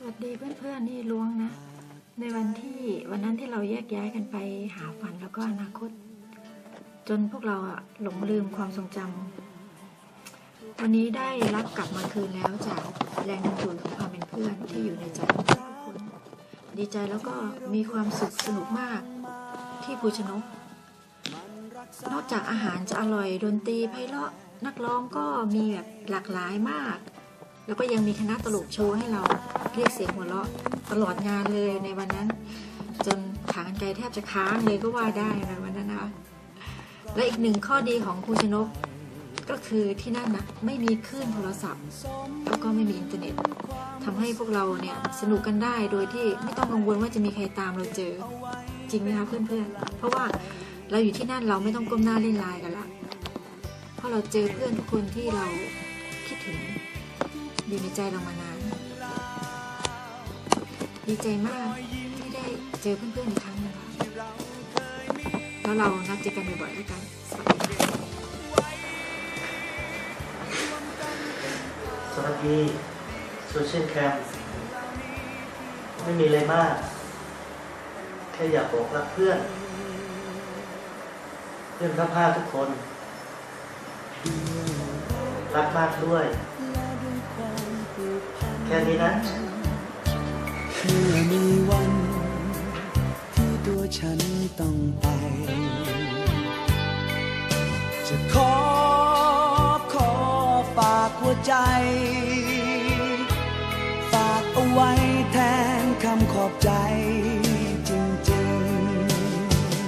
สวัสดีเพื่อนๆนี่ล้วงนะ ในวันที่วันนั้นที่เราแยกย้ายกันไปหาฝันแล้วก็อนาคต จนพวกเราอะหลงลืมความทรงจำวันนี้ได้รับกลับมาคืนแล้วจากแรงดึงดูดของความเป็นเพื่อนที่อยู่ในใจของทุกคนดีใจแล้วก็มีความสุขสนุกมากที่ภูชนก นอกจากอาหารจะอร่อยดนตรีไพเราะนักร้องก็มีแบบหลากหลายมาก แล้วก็ยังมีคณะตลกโชว์ให้เราเรียกเสียงหัวเราะตลอดงานเลยในวันนั้น จนขากรรไกรแทบจะค้างเลยก็ว่าได้ในวันนั้นนะและอีกหนึ่งข้อดีของภูชนกก็คือที่นั่นนะไม่มีคลื่นโทรศัพท์ แล้วก็ไม่มีอินเทอร์เน็ตทำให้พวกเราเนี่ยสนุกกันได้โดยที่ไม่ต้องกังวลว่าจะมีใครตามเราเจอ จริงไหมคะเพื่อนๆ เพราะว่าเราอยู่ที่นั่นเราไม่ต้องก้มหน้าเล่นไลน์กันละเพราะเราเจอเพื่อนทุกคนที่เราคิดถึง อยู่ในใจเรามานาน ดีใจมากที่ได้เจอเพื่อนๆอีกครั้งหนึงค่ะแล้วเรานัดเจอกันบ่อยๆแล้วยกันสวัสดีสวัสดีโซเชียลแคมไม่มีอะไรมาก แค่อยากบอกรักเพื่อน เพื่อนทั้งห้าทุกคน รักมากด้วย แค่นี้นะเมื่อมีวันที่ตัวฉันต้องไป จะขอขอฝากหัวใจ ฝากเอาไว้แทนคำขอบใจ